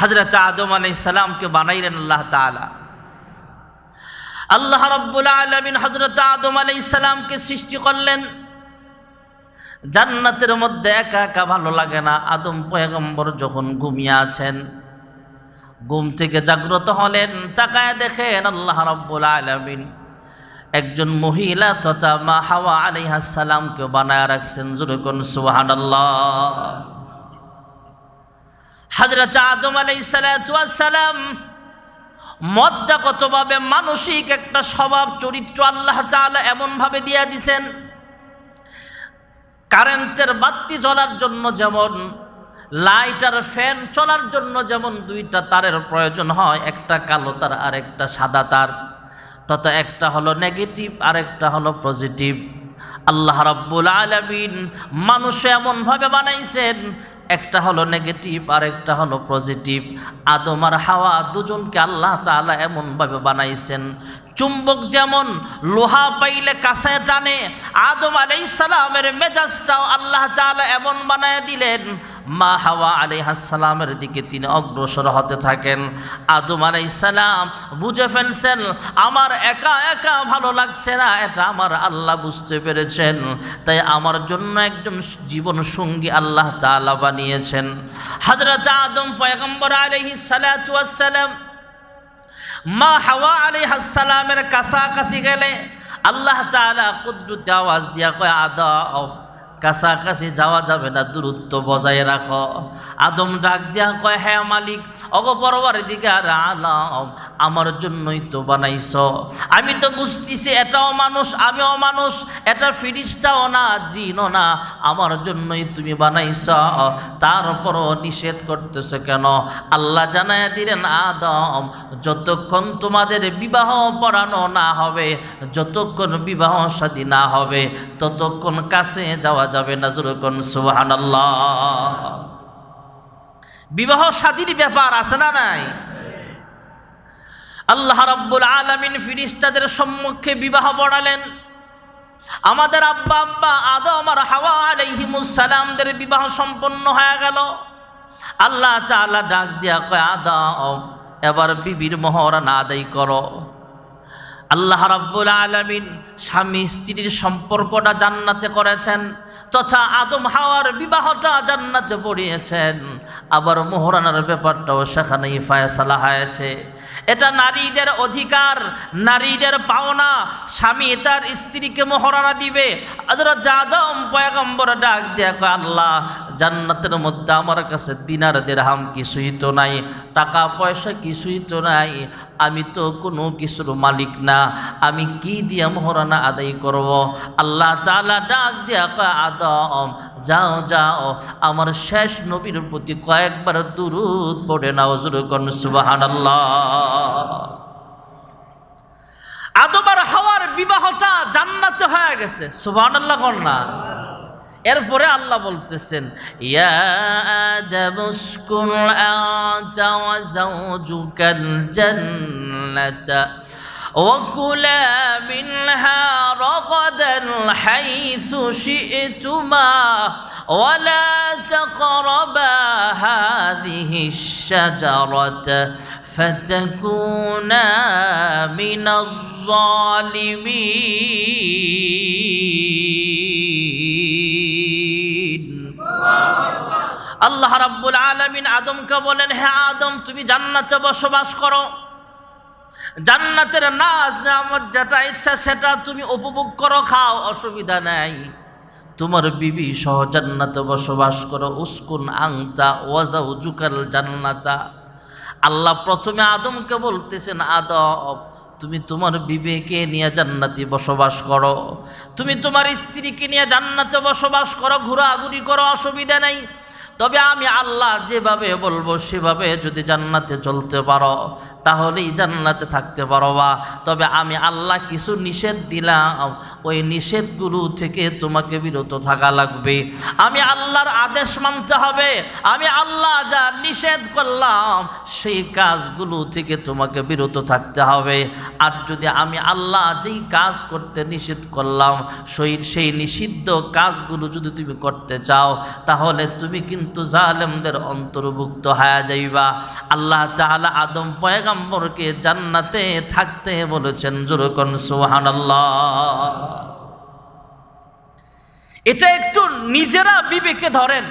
হজরত আদম আলাইসালামকে বানাইলেন আল্লাহ তালা আল্লাহ রব্বুল আলমিন হজরত আদম আলাইসালামকে সৃষ্টি করলেন। জান্নাতের মধ্যে একা একা ভালো লাগে না। আদম পয়গম্বর যখন ঘুমিয়ে আছেন, ঘুম থেকে জাগ্রত হলেন, তাকায় দেখেন আল্লাহ রব্বুল আলমিন একজন মহিলা তথা মা হাওয়া আলাইহাসালামকে বানায় রাখছেন। জুরুকুন সুহান হজরত আদম আলাইসালাম মজ্জাগতভাবে মানসিক একটা স্বভাব, চরিত্র আল্লাহ তাআলা এমনভাবে দিয়ে দিছেন। কারেন্টের বাতি জ্বলার জন্য যেমন লাইট আর ফ্যান চলার জন্য যেমন দুইটা তারের প্রয়োজন হয়, একটা কালো তার আর একটা সাদা তার। তত একটা হলো নেগেটিভ আর একটা হলো পজিটিভ। আল্লাহ রাব্বুল আলামিন মানুষ এমনভাবে বানাইছেন একটা হলো নেগেটিভ আর একটা হলো পজিটিভ আদম আর হাওয়া দুজনকে আল্লাহ তালা এমনভাবে বানাইছেন। চুম্বক যেমন লোহা পাইলে কাছে টানে, আদম আলাইসালামের মেজাজটাও আল্লাহ তাআলা এমন বানায় দিলেন, মা হাওয়া আলাইহাসালামের দিকে তিনি অগ্রসর হতে থাকেন। আদম আলাইসালাম বুঝে ফেলছেন, আমার একা একা ভালো লাগছে না, এটা আমার আল্লাহ বুঝতে পেরেছেন। তাই আমার জন্য একজন জীবন সঙ্গী আল্লাহ তাআলা বানিয়েছেন। হযরত আদম পয়গম্বর সালাতু সালাম মা হাওয়া আলী হাসালামের কাছাকাছি গেলে আল্লাহ তালা কুদ্রুতে আওয়াজ দিয়া কয় আদা কাছাকাছি যাওয়া যাবে না, দূরত্ব বজায় রাখো। আদম ডাক দিয়া কয় হ্যাঁ মালিক অগপরবার দিকে আর আলাম, আমার জন্যই তো বানাইছ। আমি তো বুঝতেছি এটাও মানুষ আমিও মানুষ এটা ফিরিসটাও না, জিনও না, আমার জন্যই তুমি বানাইছ। তারপরও নিষেধ করতেছে কেন? আল্লাহ জানায় দিলেন, আদম, যতক্ষণ তোমাদের বিবাহ পড়ানো না হবে, যতক্ষণ বিবাহ সাদী না হবে, ততক্ষণ কাছে যাওয়া যাবে না যেরকম সুহান বিবাহ সাদীর ব্যাপার আছে না নাই? আল্লাহ রাব্বুল আলামিন ফিরিস্তাদের সম্মুখে বিবাহ পড়ালেন। আমাদের আব্বা আব্বা আদম আর হাওয়া আলাইহিমুসালামদের বিবাহ সম্পন্ন হয়ে গেল। আল্লাহ তাআলা ডাক দিয়া কয়, আদম, এবার বিবির মহরানা আদায় করো। আল্লাহ রাব্বুল আলামিন স্বামী স্ত্রীর সম্পর্কটা জান্নাতে করেছেন, তথা আদম হাওয়ার বিবাহটা জান্নাতে পড়িয়েছেন। আবার মোহরানার ব্যাপারটাও সেখানেই ফায়সালা হয়েছে। এটা নারীদের অধিকার, নারীদের পাওনা, স্বামী তার স্ত্রীকে মোহরানা দিবে। আদর যাদম পয়গম্বর ডাক দেখো আল্লাহ, জান্নাতের মধ্যে আমার কাছে দিনার দেড়হাম কিছুই তো নাই, টাকা পয়সা কিছুই তো নাই আমি তো কোনো কিছুর মালিক না। আমি কি দিয়া মোহরানা আদায় করব? আল্লাহ তালা ডাক দিয়া আদম, যাও যাও। আমার শেষ নবীর প্রতি কয়েকবার দুরুদ পড়ে নাও জুরুকন সুবাহান আদবার হাওয়ার বিবাহটা জান্নাতে হয়ে গেছে সুবাহান আল্লাহ কন্যা এরপরে আল্লাহ বলতেছেন ইয়া আদম উসকুন আনতা ওয়া যাওজুকাল জান্নাতা وكلا منها رغدا حيث شئتما ولا تقربا هذه الشجرة فتكونا من الظالمين আল্লাহ রাব্বুল আলামিন আদমকে বলেন হ্যাঁ আদম, তুমি জান্নাতে বসবাস করো। জান্নাতের নাচ আমার যেটা ইচ্ছা সেটা তুমি উপভোগ করো, খাও, অসুবিধা নাই। তোমার বিবি সহ জান্নাতে বসবাস করো। উস্কুন আংতা ওয়াজাউ জুকাল জান্নাতা। আল্লাহ প্রথমে আদমকে বলতেছেন, আদম, তুমি তোমার বিবেকে নিয়ে জান্নাতে বসবাস করো। তুমি তোমার স্ত্রীকে নিয়ে জান্নাতে বসবাস করো। ঘোরাঘুরি করো, অসুবিধা নেই। তবে আমি আল্লাহ যেভাবে বলব সেভাবে যদি জান্নাতে চলতে পারো। তাহলেই জান্নাতে থাকতে পারো বা তবে আমি আল্লাহ কিছু নিষেধ দিলাম, ওই নিষেধগুলো থেকে তোমাকে বিরত থাকা লাগবে। আমি আল্লাহর আদেশ মানতে হবে। আমি আল্লাহ যা নিষেধ করলাম, সেই কাজগুলো থেকে তোমাকে বিরত থাকতে হবে। আর যদি আমি আল্লাহ যেই কাজ করতে নিষেধ করলাম, সেই সেই নিষিদ্ধ কাজগুলো যদি তুমি করতে চাও, তাহলে তুমি কিন্তু জালেমদের অন্তর্ভুক্ত হয়ে যাইবা। আল্লাহ তাআলা আদম পয়গাম্বরকে জান্নাতে থাকতে বলেছেন জোরকন সুবহানাল্লাহ। এটা একটু নিজেরা বিবেকে ধরেন।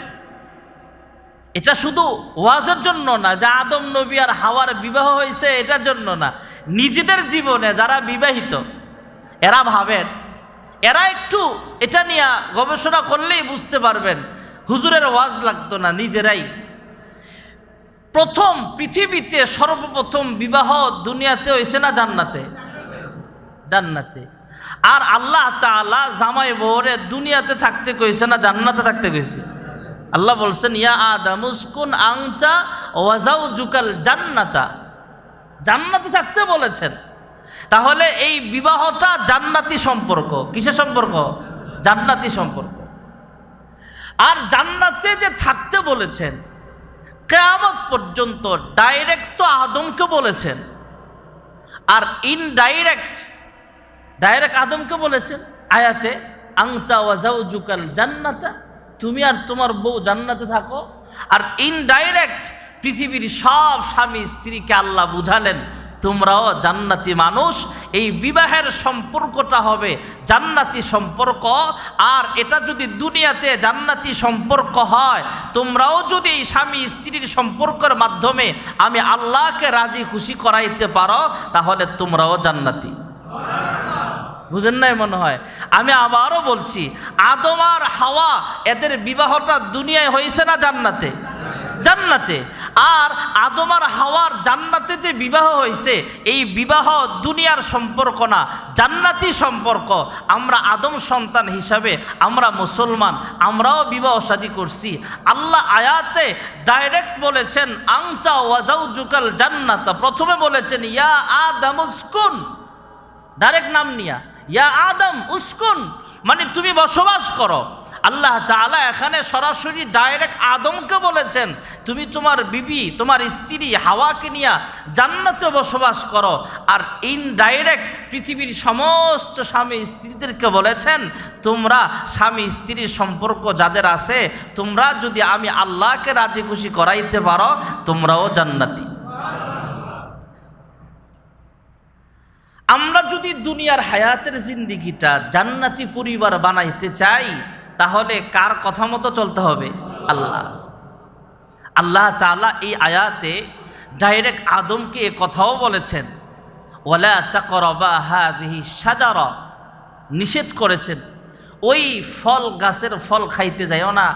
এটা শুধু ওয়াজের জন্য না, যে আদম নবী আর হাওয়ার বিবাহ হয়েছে এটার জন্য না। নিজেদের জীবনে যারা বিবাহিত, এরা ভাবেন, এরা একটু এটা নিয়ে গবেষণা করলেই বুঝতে পারবেন, হুজুরের ওয়াজ লাগতো না, নিজেরাই প্রথম পৃথিবীতে সর্বপ্রথম বিবাহ দুনিয়াতে হয়েছে না জান্নাতে? জান্নাতে। আর আল্লাহ তাআলা জামাই বহরে দুনিয়াতে থাকতে কইছে না জান্নাতে থাকতে কইছে? আল্লাহ বলছেন, ইয়া আদামুসকুন আংতা ওয়াজাউ জুকাল জান্নাতা। জান্নাতে থাকতে বলেছেন। তাহলে এই বিবাহটা জান্নাতি সম্পর্ক। কিসের সম্পর্ক? জান্নাতি সম্পর্ক। আর জান্নাতে যে থাকতে বলেছেন কেয়ামত পর্যন্ত ডাইরেক্ট তো আদমকে বলেছেন। আর ইনডাইরেক্ট ডাইরেক্ট আদমকে বলেছেন। আয়াতে, আংতা ওয়াজাউ জুকাল জান্নাতা, তুমি আর তোমার বউ জান্নাতে থাকো। আর ইনডাইরেক্ট পৃথিবীর সব স্বামী স্ত্রীকে আল্লাহ বুঝালেন তোমরাও জান্নাতি মানুষ। এই বিবাহের সম্পর্কটা হবে জান্নাতি সম্পর্ক। আর এটা যদি দুনিয়াতে জান্নাতি সম্পর্ক হয়, তোমরাও যদি এই স্বামী স্ত্রীর সম্পর্কের মাধ্যমে আমি আল্লাহকে রাজি খুশি করাইতে পারো, তাহলে তোমরাও জান্নাতি। বুঝেন নাই মনে হয়? আমি আবারও বলছি, আদম আর হাওয়া, এদের বিবাহটা দুনিয়ায় হয়েছে না জান্নাতে? জান্নাতে। আর আদম আর হাওয়ার জান্নাতে যে বিবাহ হয়েছে, এই বিবাহ দুনিয়ার সম্পর্ক না, জান্নাতি সম্পর্ক। আমরা আদম সন্তান হিসাবে, আমরা মুসলমান, আমরাও বিবাহ শাদী করছি। আল্লাহ আয়াতে ডাইরেক্ট বলেছেন, আংচা ওয়াজাউ জুকাল জান্নাতা। প্রথমে বলেছেন, ইয়া আদম উস্কুন। ডাইরেক্ট নাম নিয়া, ইয়া আদম উস্কুন। মানে তুমি বসবাস করো। আল্লাহ তাআলা এখানে সরাসরি ডাইরেক্ট আদমকে বলেছেন, তুমি তোমার বিবি, তোমার স্ত্রী হাওয়াকে নিয়া জান্নাতে বসবাস করো। আর ইনডাইরেক্ট পৃথিবীর সমস্ত স্বামী স্ত্রীদেরকে বলেছেন, তোমরা স্বামী স্ত্রীর সম্পর্ক যাদের আছে, তোমরা যদি আমি আল্লাহকে রাজি খুশি করাইতে পারো, তোমরাও জান্নাতি। আমরা যদি দুনিয়ার হায়াতের জিন্দিগিটা জান্নাতি পরিবার বানাইতে চাই তাহলে কার কথা মতো চলতে হবে? আল্লাহ। আল্লাহ তাআলা এই আয়াতে ডাইরেক্ট আদমকে এ কথাও বলেছেন নিষেধ করেছেন, ওই ফল গাছের ফল খাইতে যাইও না,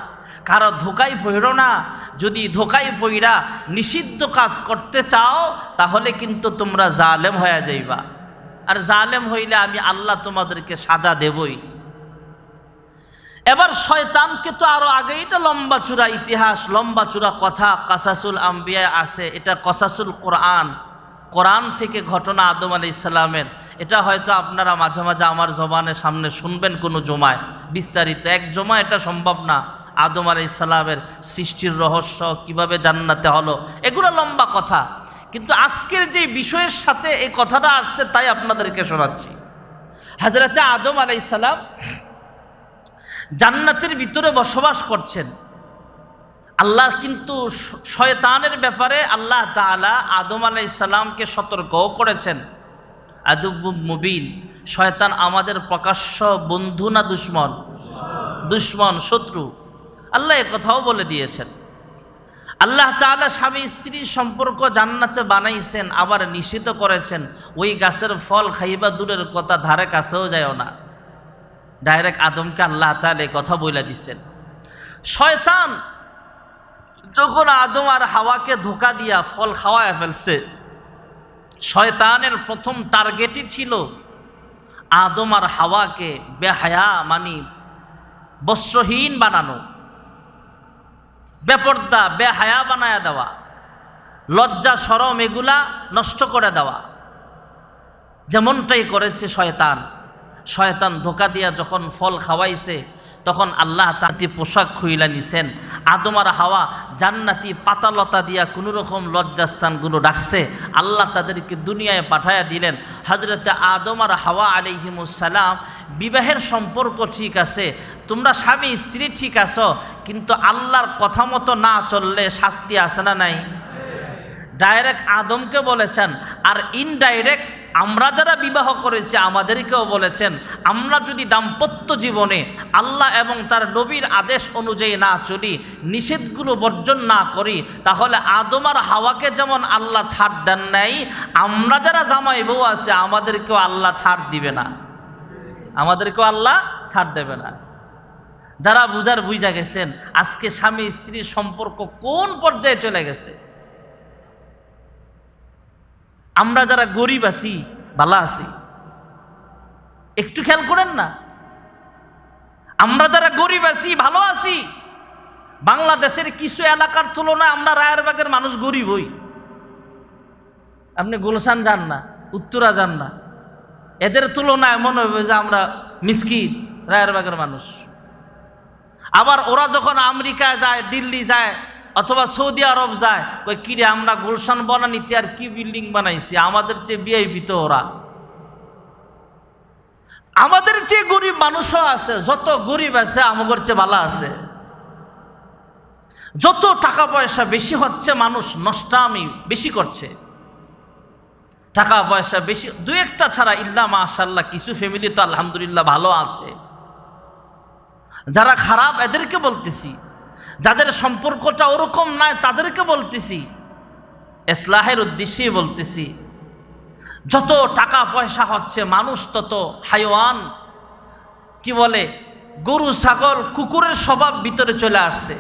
কারও ধোকাই পড়ো না। যদি ধোকাই পইরা নিষিদ্ধ কাজ করতে চাও, তাহলে কিন্তু তোমরা জালেম হয়ে যাইবা। আর জালেম হইলে আমি আল্লাহ তোমাদেরকে সাজা দেবই। এবার শয়তানকে তো আরও আগে, এটা লম্বা চূড়া ইতিহাস, লম্বা চূড়া কথা। কাসাসুল আম্বিয়া আছে, এটা কসাসুল কোরআন। কোরআন থেকে ঘটনা আদম আলি ইসলামের এটা হয়তো আপনারা মাঝে মাঝে আমার জবানের সামনে শুনবেন কোনো জমায়। বিস্তারিত, এক জমা এটা সম্ভব না। আদম আলি ইসলামের সৃষ্টির রহস্য কীভাবে জান্নাতে হলো, এগুলো লম্বা কথা। কিন্তু আজকের যে বিষয়ের সাথে এই কথাটা আসছে, তাই আপনাদেরকে শোনাচ্ছি। হাজরাতে আদম আলাইসালাম জান্নাতের ভিতরে বসবাস করছেন। আল্লাহ কিন্তু শয়তানের ব্যাপারে আল্লাহ তালা আদম আলাইসাল্লামকে সতর্কও করেছেন। আদুব মুবিন, শয়তান আমাদের প্রকাশ্য বন্ধু না দুশ্মন? দুশ্মন, শত্রু। আল্লাহ কথাও বলে দিয়েছেন। আল্লাহ তাআলা স্বামী স্ত্রীর সম্পর্ক জান্নাতে বানাইছেন, আবার নিষিদ্ধ করেছেন। ওই গাছের ফল খাইবা দূরের কথা, ধারে কাছেও যায়ও না। ডাইরেক্ট আদমকে আল্লাহ এই কথা বইলা দিচ্ছেন শয়তান যখন আদম আর হাওয়াকে ধোকা দিয়া ফল খাওয়ায় ফেলছে, শয়তানের প্রথম টার্গেটই ছিল আদম আর হাওয়াকে বেহায়া মানি বস্ত্রহীন বানানো, বেপর্দা, বেহায়া বানায়া দেওয়া, লজ্জা, সরম এগুলা নষ্ট করে দেওয়া। যেমনটাই করেছে শয়তান শয়তান ধোকা দিয়া যখন ফল খাওয়াইছে, তখন আল্লাহ তাঁতি পোশাক খুইলা নিছেন। আদম আর হাওয়া জান্নাতি পাতালতা দিয়া কোনো রকম লজ্জাস্থানগুলো ডাকছে আল্লাহ তাদেরকে দুনিয়ায় পাঠায়া দিলেন। হজরতে আদম আর হাওয়া আলিহিমুসালাম বিবাহের সম্পর্ক ঠিক আছে, তোমরা স্বামী স্ত্রী ঠিক আছো, কিন্তু আল্লাহর কথা মতো না চললে শাস্তি আছে না নাই? ডাইরেক্ট আদমকে বলেছেন, আর ইনডাইরেক্ট আমরা যারা বিবাহ করেছি, আমাদেরকেও বলেছেন, আমরা যদি দাম্পত্য জীবনে আল্লাহ এবং তার নবীর আদেশ অনুযায়ী না চলি, নিষেধগুলো বর্জন না করি, তাহলে আদম আর হাওয়াকে যেমন আল্লাহ ছাড় দেন নাই, আমরা যারা জামাই বউ আছে, আমাদেরকেও আল্লাহ ছাড় দিবে না। আমাদেরকেও আল্লাহ ছাড় দেবে না। যারা বুঝার বুঝা গেছেন, আজকে স্বামী স্ত্রীর সম্পর্ক কোন পর্যায়ে চলে গেছে? আমরা যারা গরিব আছি ভালো আছি, একটু খেয়াল করেন না। আমরা যারা গরিব আছি, ভালো আছি, বাংলাদেশের কিছু এলাকার তুলনায় আমরা রায়েরবাগের মানুষ গরিব হই। আপনি গুলশান যান না, উত্তরা যান না। এদের তুলনায় মনে হবে যে আমরা মিসকিন রায়েরবাগের মানুষ। আবার ওরা যখন আমেরিকা যায়, দিল্লি যায় অথবা সৌদি আরব যায় কই কিরে আমরা গুলশান বানানিতে আর কি বিল্ডিং বানাইছি? আমাদের চেয়ে বিআইপি তো ওরা। আমাদের চেয়ে গরিব মানুষও আছে, যত গরিব আছে আমাদের চেয়ে ভালো আছে। যত টাকা পয়সা বেশি হচ্ছে, মানুষ নষ্টামি বেশি করছে। টাকা পয়সা বেশি, দু একটা ছাড়া ইল্লা মাশাল্লাহ কিছু ফ্যামিলি তো আলহামদুলিল্লাহ ভালো আছে। যারা খারাপ, এদেরকে বলতেছি যাদের সম্পর্কটা ওরকম নয়, তাদেরকে বলতেছি। ইসলাহের উদ্দেশ্যে বলতেছি, যত টাকা পয়সা হচ্ছে, মানুষ তত হাইওয়ান, কি বলে, গরু, ছাগল, কুকুরের স্বভাব ভিতরে চলে আসছে।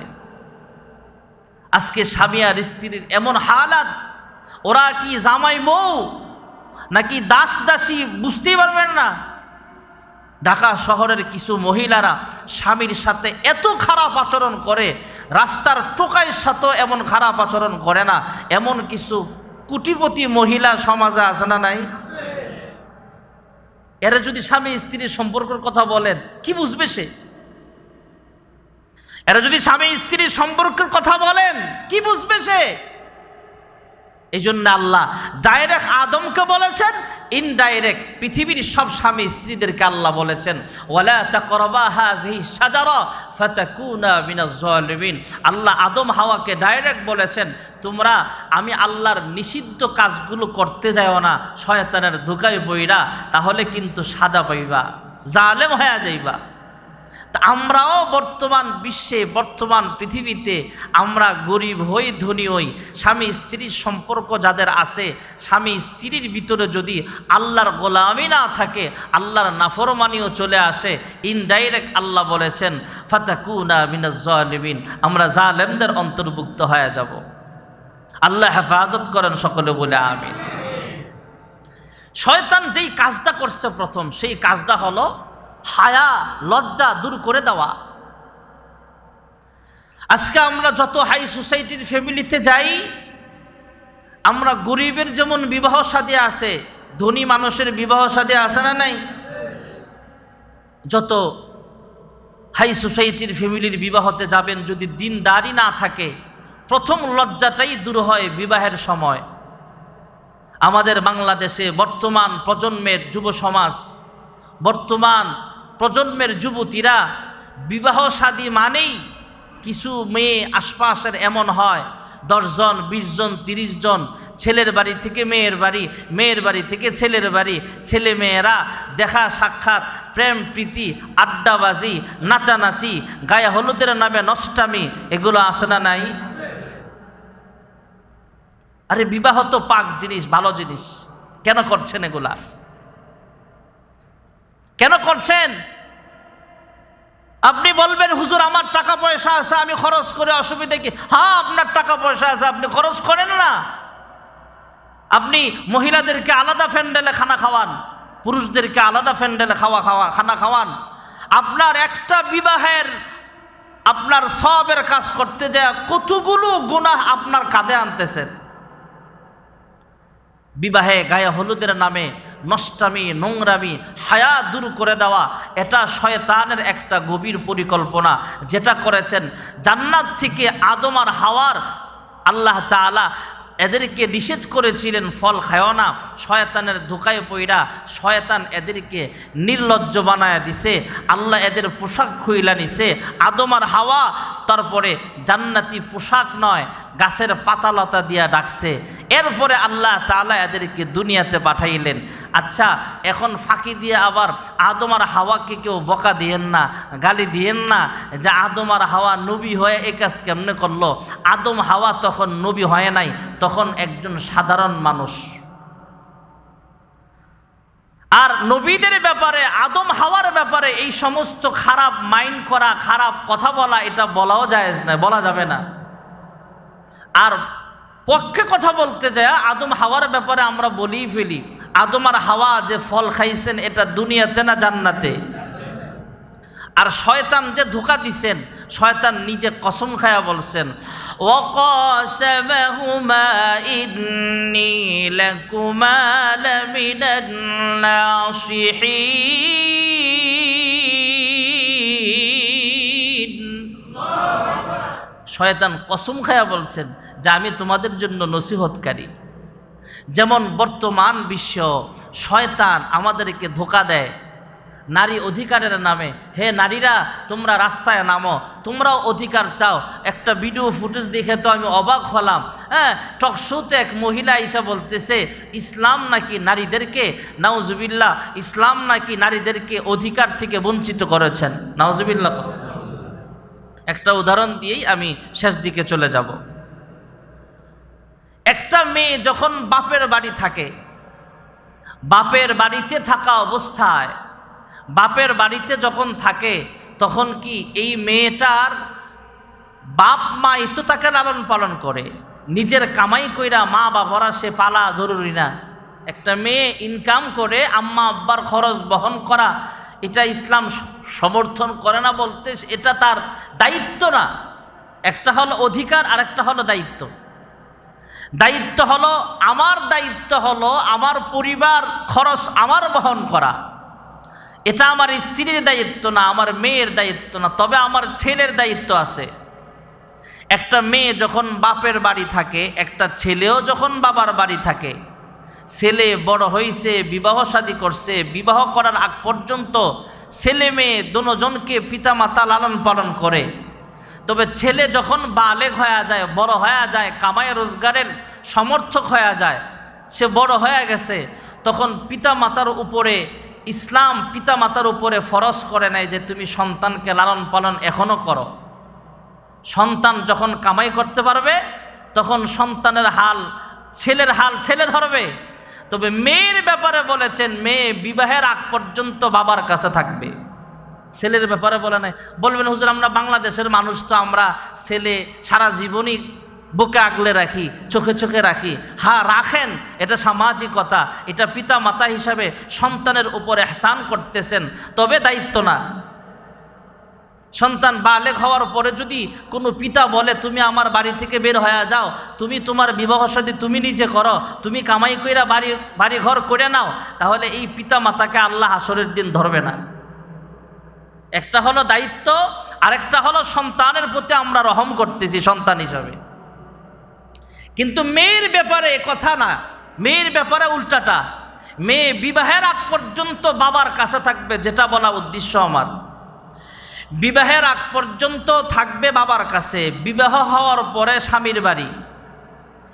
আজকে স্বামী আর স্ত্রীর এমন হালাত, ওরা কি জামাই বউ নাকি দাস দাসী বুঝতেই পারবেন না। ঢাকা শহরের কিছু মহিলারা স্বামীর সাথে এত খারাপ আচরণ করে, রাস্তার টোকাইয়ের সাথেও এমন খারাপ আচরণ করে না, এমন কিছু কুটিপতি মহিলা সমাজে আছে না নাই? এরা যদি স্বামী স্ত্রীর সম্পর্কের কথা বলেন, কি বুঝবে সে? এরা যদি স্বামী স্ত্রীর সম্পর্কের কথা বলেন, কি বুঝবে সে? এই জন্য আল্লাহ ডাইরেক্ট আদমকে বলেছেন ইনডাইরেক্ট পৃথিবীর সব স্বামী স্ত্রীদেরকে আল্লাহ বলেছেন আল্লাহ আদম হাওয়াকে ডাইরেক্ট বলেছেন, তোমরা, আমি আল্লাহর নিষিদ্ধ কাজগুলো করতে যাও না, শয়তানের ধোকায় বইরা, তাহলে কিন্তু সাজা পাইবা, জালেম হয়ে যাইবা। তা আমরাও বর্তমান বিশ্বে, বর্তমান পৃথিবীতে আমরা গরিব হই, ধনী হই। স্বামী স্ত্রীর সম্পর্ক যাদের আছে, স্বামী স্ত্রীর ভিতরে যদি আল্লাহর গোলামি না থাকে, আল্লাহর নাফরমানিও চলে আসে। ইনডাইরেক্ট আল্লাহ বলেছেন, ফাতাকুনা মিনাজ জালিমিন আমরা জালেমদের অন্তর্ভুক্ত হয়ে যাব। আল্লাহ হেফাজত করেন সকলে বলে আমিন। শয়তান যেই কাজটা করছে প্রথম, সেই কাজটা হলো হায়া, লজ্জা দূর করে দেওয়া। আজকে আমরা যত হাই সোসাইটির ফ্যামিলিতে যাই, আমরা গরিবের যেমন বিবাহ সাদে আছে, ধনী মানুষের বিবাহ সাদে আছে না নাই? যত হাই সোসাইটির ফ্যামিলির বিবাহতে যাবেন, যদি দিন দিনদারি না থাকে, প্রথম লজ্জাটাই দূর হয় বিবাহের সময়। আমাদের বাংলাদেশে বর্তমান প্রজন্মের যুব সমাজ, বর্তমান প্রজন্মের যুবতীরা বিবাহ সাদী মানেই কিছু মেয়ে আশপাশের এমন হয়, দশজন, বিশজন তিরিশ জন ছেলের বাড়ি থেকে মেয়ের বাড়ি মেয়ের বাড়ি থেকে ছেলের বাড়ি, ছেলে মেয়েরা দেখা সাক্ষাৎ, প্রেম, প্রীতি, আড্ডাবাজি, নাচানাচি, গায়ে হলুদের নামে নষ্টামি, এগুলো আসে না নাই? আরে বিবাহ তো পাক জিনিস, ভালো জিনিস, কেন করছেন এগুলা? কেন করছেন? আপনি বলবেন, হুজুর, আমার টাকা পয়সা আছে, আমি খরচ করে অসুবিধে কি? হ্যাঁ আপনার টাকা পয়সা আছে, আপনি খরচ করেন না। আপনি মহিলাদেরকে আলাদা ফ্যান্ডেলে খানা খাওয়ান, পুরুষদেরকে আলাদা ফ্যান্ডেলে খাওয়া খাওয়া, খানা খাওয়ান। আপনার একটা বিবাহের, আপনার সবের কাজ করতে যায়, কতগুলো গুনাহ আপনার কাঁধে আনতেছেন। বিবাহে গায়ে হলুদের নামে নষ্টামি, নোংরামি, হায়া দূর করে দেওয়া, এটা শয়তানের একটা গভীর পরিকল্পনা। যেটা করেছেন জান্নাত থেকে আদমার হাওয়ার, আল্লাহ তাআলা এদেরকে নিষেধ করেছিলেন ফল খায় না, শয়তানের ধোকায় পইরা শয়তান এদেরকে নির্লজ্জ বানায় দিছে, আল্লাহ এদের পোশাক খুইলা নিছে। আদম আর হাওয়া তারপরে জান্নাতি পোশাক নয়, গাছের পাতালতা দিয়া ডাকছে। এরপরে আল্লাহ তালা এদেরকে দুনিয়াতে পাঠাইলেন। আচ্ছা এখন ফাঁকি দিয়ে আবার আদম আর হাওয়াকে কেউ বকা দিয়েন না, গালি দিয়েন না যে আদম আর হাওয়া নবী হয়ে এ কাজ কেমনে করল? আদম হাওয়া তখন নবী হয় নাই, তখন একজন সাধারণ মানুষ, আর নবীদের ব্যাপারে, আদম হাওয়ার ব্যাপারে এই সমস্ত খারাপ মাইন্ড করা, খারাপ কথা বলা, এটা বলাও যায় না বলা যাবে না। আর পক্ষে কথা বলতে যায় আদম হাওয়ার ব্যাপারে আমরা বলি ফেলি, আদম আর হাওয়া যে ফল খাইছেন, এটা দুনিয়াতে না জান্নাতে? আর শয়তান যে ধোকা দিছেন, শয়তান নিজে কসম খায়া বলছেন وقاسمهما إني لكما لمن الناصحين শয়তান কসম খায়া বলছেন যে আমি তোমাদের জন্য নসিহতকারী যেমন বর্তমান বিশ্ব শয়তান আমাদেরকে ধোকা দেয় নারী অধিকারের নামে, হে নারীরা, তোমরা রাস্তায় নামো, তোমরাও অধিকার চাও। একটা ভিডিও ফুটেজ দেখে তো আমি অবাক হলাম। হ্যাঁ টকশোতে এক মহিলা এসে বলতেছে, ইসলাম নাকি নারীদেরকে, নাউজুবিল্লাহ, ইসলাম নাকি নারীদেরকে অধিকার থেকে বঞ্চিত করেছেন? নাউজুবিল্লাহ একটা উদাহরণ দিয়েই আমি শেষ দিকে চলে যাব। একটা মেয়ে যখন বাপের বাড়ি থাকে, বাপের বাড়িতে থাকা অবস্থায় বাপের বাড়িতে যখন থাকে, তখন কি এই মেয়েটার বাপ মা তো তাকে লালন পালন করে? নিজের কামাই কইরা মা বাবারা সে পালা জরুরি না। একটা মেয়ে ইনকাম করে আম্মা আব্বার খরচ বহন করা, এটা ইসলাম সমর্থন করে না বলতে এটা তার দায়িত্ব না। একটা হলো অধিকার আর একটা হলো দায়িত্ব। দায়িত্ব হলো, আমার দায়িত্ব হলো আমার পরিবার খরচ আমার বহন করা। এটা আমার স্ত্রীর দায়িত্ব না, আমার মেয়ের দায়িত্ব না, তবে আমার ছেলের দায়িত্ব আছে। একটা মেয়ে যখন বাপের বাড়ি থাকে, একটা ছেলেও যখন বাবার বাড়ি থাকে, ছেলে বড় হয়েছে বিবাহ শাদী করছে, বিবাহ করার আগ পর্যন্ত ছেলে মেয়ে দুজনকে পিতামাতা লালন পালন করে। তবে ছেলে যখন বালেগ হয়ে যায়, বড় হয়ে যায় কামাই রোজগারের সমর্থক হয়ে যায়, সে বড় হয়ে গেছে, তখন পিতা মাতার উপরে ইসলাম পিতা মাতার উপরে ফরজ করে নেয় যে তুমি সন্তানকে লালন পালন এখনও করো। সন্তান যখন কামাই করতে পারবে, তখন সন্তানের হাল, ছেলের হাল ছেলে ধরবে। তবে মেয়ের ব্যাপারে বলেছেন, মেয়ে বিবাহের আগ পর্যন্ত বাবার কাছে থাকবে। ছেলের ব্যাপারে বলে নাই। বলবেন, হুজুর, আমরা বাংলাদেশের মানুষ তো, আমরা ছেলে সারা জীবনই বুকে আগলে রাখি, চোখে চোখে রাখি। হ্যাঁ রাখেন, এটা সামাজিকতা। এটা পিতা মাতা হিসাবে সন্তানের উপরে এহসান করতেছেন, তবে দায়িত্ব না। সন্তান বালেক হওয়ার পরে যদি কোনো পিতা বলে, তুমি আমার বাড়ি থেকে বের হয়ে যাও, তুমি তোমার বিবাহ সাথী তুমি নিজে করো, তুমি কামাই কইরা বাড়ি বাড়ি ঘর করে নাও, তাহলে এই পিতা মাতাকে আল্লাহ আসরের দিন ধরবে না। একটা হলো দায়িত্ব, আরেকটা হলো সন্তানের প্রতি আমরা রহম করতেছি সন্তান হিসাবে। কিন্তু মেয়ের ব্যাপারে কথা না, মেয়ের ব্যাপারে উল্টাটা। মেয়ে বিবাহের আগ পর্যন্ত বাবার কাছে থাকবে, যেটা বলা উদ্দেশ্য আমার। বিবাহের আগ পর্যন্ত থাকবে বাবার কাছে, বিবাহ হওয়ার পরে স্বামীর বাড়ি।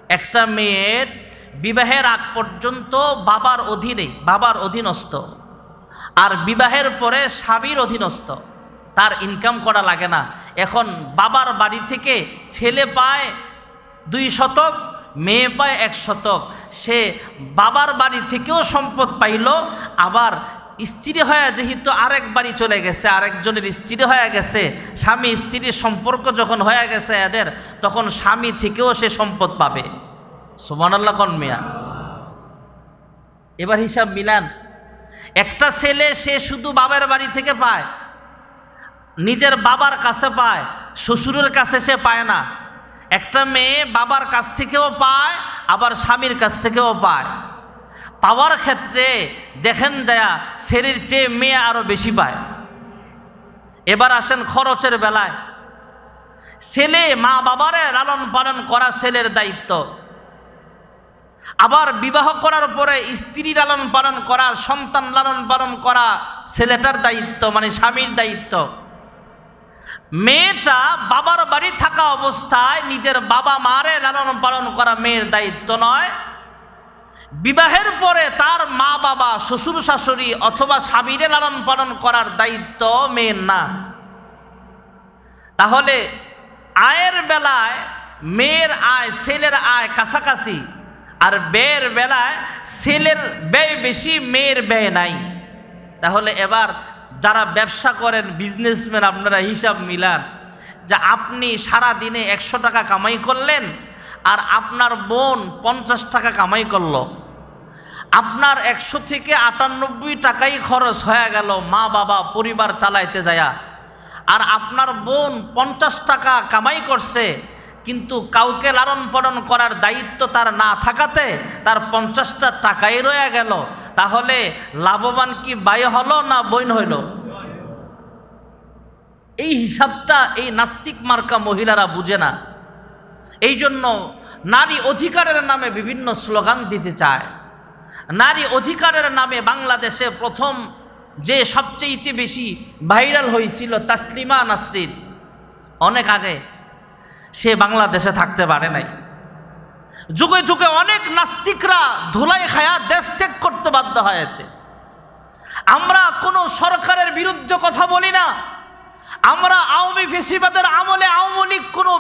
একটা মেয়ের বিবাহের আগ পর্যন্ত বাবার অধীনে বাবার অধীনস্থ। আর বিবাহের পরে স্বামীর অধীনস্থ। তার ইনকাম করা লাগে না। এখন বাবার বাড়ি থেকে ছেলে পায় দুই শতক, মেয়ে পায় এক শতক। সে বাবার বাড়ি থেকেও সম্পদ পাইল, আবার স্ত্রী হয়ে যেহেতু আরেক বাড়ি চলে গেছে, আরেকজনের স্ত্রী হয়ে গেছে, স্বামী স্ত্রীর সম্পর্ক যখন হয়ে গেছে এদের, তখন স্বামী থেকেও সে সম্পদ পাবে। সোমানাল্লাহ কন মিয়া? এবার হিসাব মিলান। একটা ছেলে সে শুধু বাবার বাড়ি থেকে পায়, নিজের বাবার কাছে পায়, শ্বশুরের কাছে সে পায় না। একটা মেয়ে বাবার কাছ থেকেও পায়, আবার স্বামীর কাছ থেকেও পায়। পাওয়ার ক্ষেত্রে দেখেন যায়া ছেলের চেয়ে মেয়ে আরও বেশি পায়। এবার আসেন খরচের বেলায়। ছেলে মা বাবারে লালন পালন করা ছেলের দায়িত্ব। আবার বিবাহ করার পরে স্ত্রী লালন পালন করা, সন্তান লালন পালন করা ছেলেটার দায়িত্ব মানে স্বামীর দায়িত্ব। মেয়েটা বাবার বাড়ি থাকা অবস্থায় নিজের বাবা মারে লালন পালন করা মেয়ের দায়িত্ব নয়। বিবাহের পরে তার মা বাবা, শ্বশুর শাশুড়ি অথবা স্বামীরে লালন পালন করার দায়িত্ব মেয়ের না। তাহলে আয়ের বেলায় মেয়ের আয়, ছেলের আয় কাছাকাছি, আর ব্যয়ের বেলায় ছেলের ব্যয় বেশি, মেয়ের ব্যয় নাই। তাহলে এবার যারা ব্যবসা করেন বিজনেসম্যান আপনারা হিসাব মিলান, যে আপনি সারা দিনে একশো টাকা কামাই করলেন আর আপনার বোন পঞ্চাশ টাকা কামাই করল। আপনার একশো থেকে আটানব্বই টাকাই খরচ হয়ে গেল মা বাবা পরিবার চালাইতে যায়া। আর আপনার বোন পঞ্চাশ টাকা কামাই করছে কিন্তু কাউকে লালন পালন করার দায়িত্ব তার না থাকাতে তার পঞ্চাশটা টাকাই রয়ে গেল। তাহলে লাভবান কি বায়ু হলো না বইন হইল এই হিসাবটা এই নাস্তিক মার্কা মহিলারা বুঝে না। এই জন্য নারী অধিকারের নামে বিভিন্ন স্লোগান দিতে চায়। নারী অধিকারের নামে বাংলাদেশে প্রথম যে সবচেয়ে বেশি ভাইরাল হয়েছিল তাসলিমা নাসরিন। অনেক আগে সে বাংলাদেশে থাকতে পারে নাই। যুগে যুগে অনেক নাস্তিকরা ধুলাই খায়া দেশ ত্যাগ করতে বাধ্য হয়েছে। আমরা কোনো সরকারের বিরুদ্ধে কথা বলি না। আমরা আওয়ামী ফেসিবাদের আমলে আওয়ামী লীগ কোনো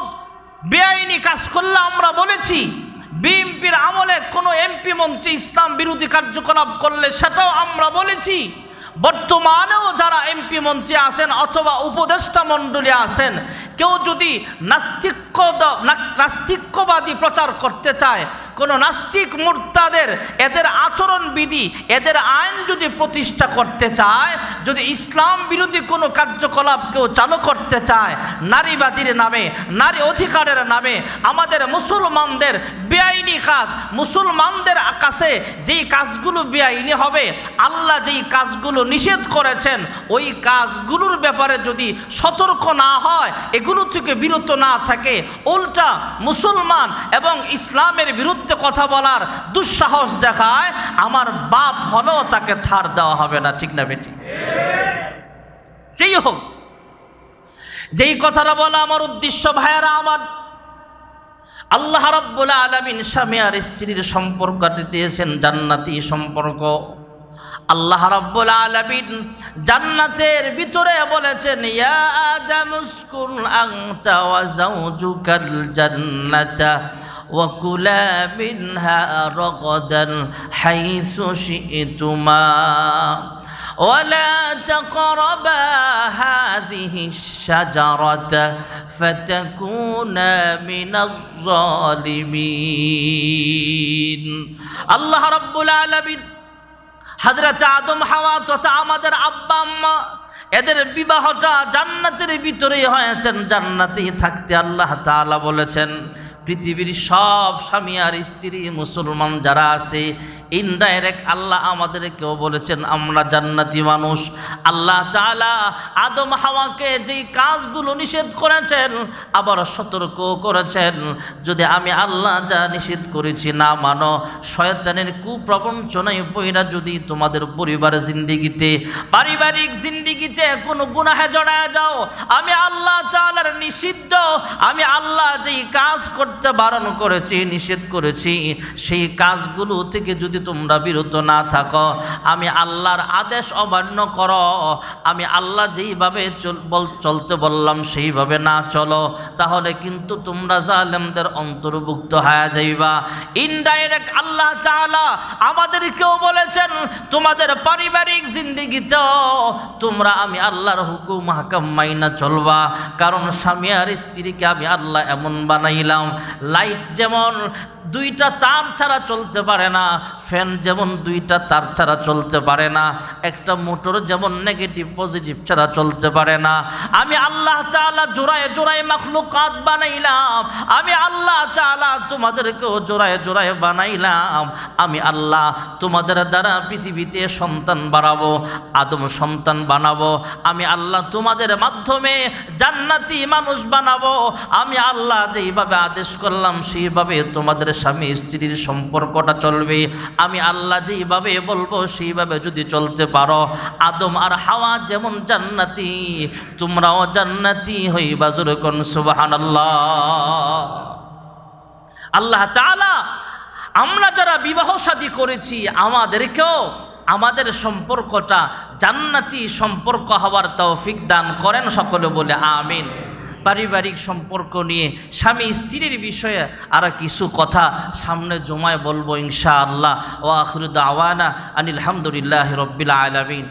বেআইনি কাজ করলে আমরা বলেছি, বিএনপির আমলে কোনো এমপি মন্ত্রী ইসলাম বিরোধী কার্যকলাপ করলে সেটাও আমরা বলেছি। বর্তমানেও যারা এমপি মন্ত্রী আছেন অথবা উপদেষ্টা মণ্ডলী আছেন, কেউ যদি নাস্তিক্য নাস্তিক্যবাদী প্রচার করতে চায় কোনো নাস্তিক মূর্তাদের এদের আচরণবিধি এদের আইন যদি প্রতিষ্ঠা করতে চায়, যদি ইসলাম বিরোধী কোনো কার্যকলাপ কেউ চালু করতে চায়, নারীবাদীর নামে, নারী অধিকারের নামে, আমাদের মুসলমানদের বেআইনি কাজ, মুসলমানদের কাছে যেই কাজগুলো বেআইনি হবে, আল্লাহ যেই কাজগুলো নিষেধ করেছেন, ওই কাজগুলোর ব্যাপারে যদি সতর্ক না হয়, এগুলো থেকে বিরত না থাকে, উল্টা মুসলমান এবং ইসলামের বিরুদ্ধে কথা বলার দুঃসাহস দেখায়, আমার বাপ হলেও তাকে ছাড় দেওয়া হবে না, ঠিক না বেটি? যেই হোক, যেই কথাটা বলা আমার উদ্দেশ্য, ভাইয়ারা আমার, আল্লাহ রব্বুল আলমিন স্বামী আর স্ত্রীর সম্পর্ক দিয়েছেন, জান্নাতি সম্পর্ক। আল্লাহ রাব্বুল আলামিন জান্নাতের ভিতরে বলেছেন, ইয়া আদম উসকুন আনতা ওয়া যাওজুকাল জান্নাতা। وكلا منها رغدا حيث شئتما ولا تقربا هذه الشجرة فتكونا من الظالمين الله رب العالمين হাজরত আদম হাওয়া তথা আমাদের আব্বা আম্মা এদের বিবাহটা জান্নাতের ভিতরেই হয়েছেন জান্নাতেই থাকতে আল্লাহ তাআলা বলেছেন পৃথিবীর সব স্বামী আর স্ত্রী মুসলমান যারা আছে ইনডাইরেক্ট আল্লাহ আমাদেরকেও বলেছেন, আমরা জান্নাতি মানুষ। আল্লাহ তাআলা আদম, হাওয়াকে যেই কাজগুলো নিষেধ করেছেন আবার সতর্ক করেছেন। যদি আমি আল্লাহ যা নিষেধ করেছি না মানো, শয়তানের কুপ্রবঞ্চনায় পইরা যদি তোমাদের পরিবারের জিন্দিগিতে, পারিবারিক জিন্দিগিতে কোনো গুনাহে জড়ায় যাও, আমি আল্লাহ তাআলার নিষিদ্ধ, আমি আল্লাহ যেই কাজ করতে বারণ করেছি, নিষেধ করেছি, সেই কাজগুলো থেকে যদি তোমরা বিরত না থাকো, আমি আল্লাহর আদেশ অমান্য করো, আমি আল্লাহ যেইভাবে চলতে বললাম সেইভাবে না চলো, তাহলে কিন্তু তোমরা জালেমদের অন্তর্ভুক্ত হয়ে যাইবা। ইনডাইরেক্ট আল্লাহ তাআলা আমাদেরকেও বলেছেন, তোমাদের পারিবারিক জিন্দিগিতেও তোমরা আমি আল্লাহর হুকুম হাকাম মাইনা চলবা, কারণ স্বামী আর স্ত্রীকে আমি আল্লাহ এমন বানাইলাম। লাইট যেমন দুইটা তার ছাড়া চলতে পারে না, ফ্যান যেমন দুইটা তার ছাড়া চলতে পারে না, একটা মোটর যেমন নেগেটিভ পজিটিভ ছাড়া চলতে পারে না। আমি আল্লাহ তাআলা জোড়ায় জোড়ায় মাখলুকাত বানাইলাম, আমি আল্লাহ তাআলা তোমাদেরকেও জোড়ায় জোড়ায় বানাইলাম, আমি আল্লাহ তোমাদের দ্বারা পৃথিবীতে সন্তান বাড়াবো আদম সন্তান বানাবো, আমি আল্লাহ তোমাদের মাধ্যমে জান্নাতি মানুষ বানাবো, আমি আল্লাহ যেইভাবে আদেশ করলাম, সেইভাবে তোমাদের স্বামী স্ত্রীর সম্পর্কটা চলবে। আমি আল্লাহ যেইভাবে বলব, সেইভাবে যদি চলতে পারো। আদম আর হাওয়া যেমন জান্নাতি, তোমরাও জান্নাতি হইবা জোরকন, সুবহানাল্লাহ। আল্লাহ তাআলা, আমরা যারা বিবাহ শাদী করেছি, আমাদেরকেও আমাদের সম্পর্কটা জান্নাতি সম্পর্ক হওয়ার তৌফিক দান করেন সকলে বলে আমিন। পারিবারিক সম্পর্ক নিয়ে স্বামী স্ত্রীর বিষয়ে আর কিছু কথা সামনে জমায় বলব ইনশা আল্লাহ ও আখরুদ আওয়ানা আনিল হামদুলিল্লাহ রব্বিল আলমিন।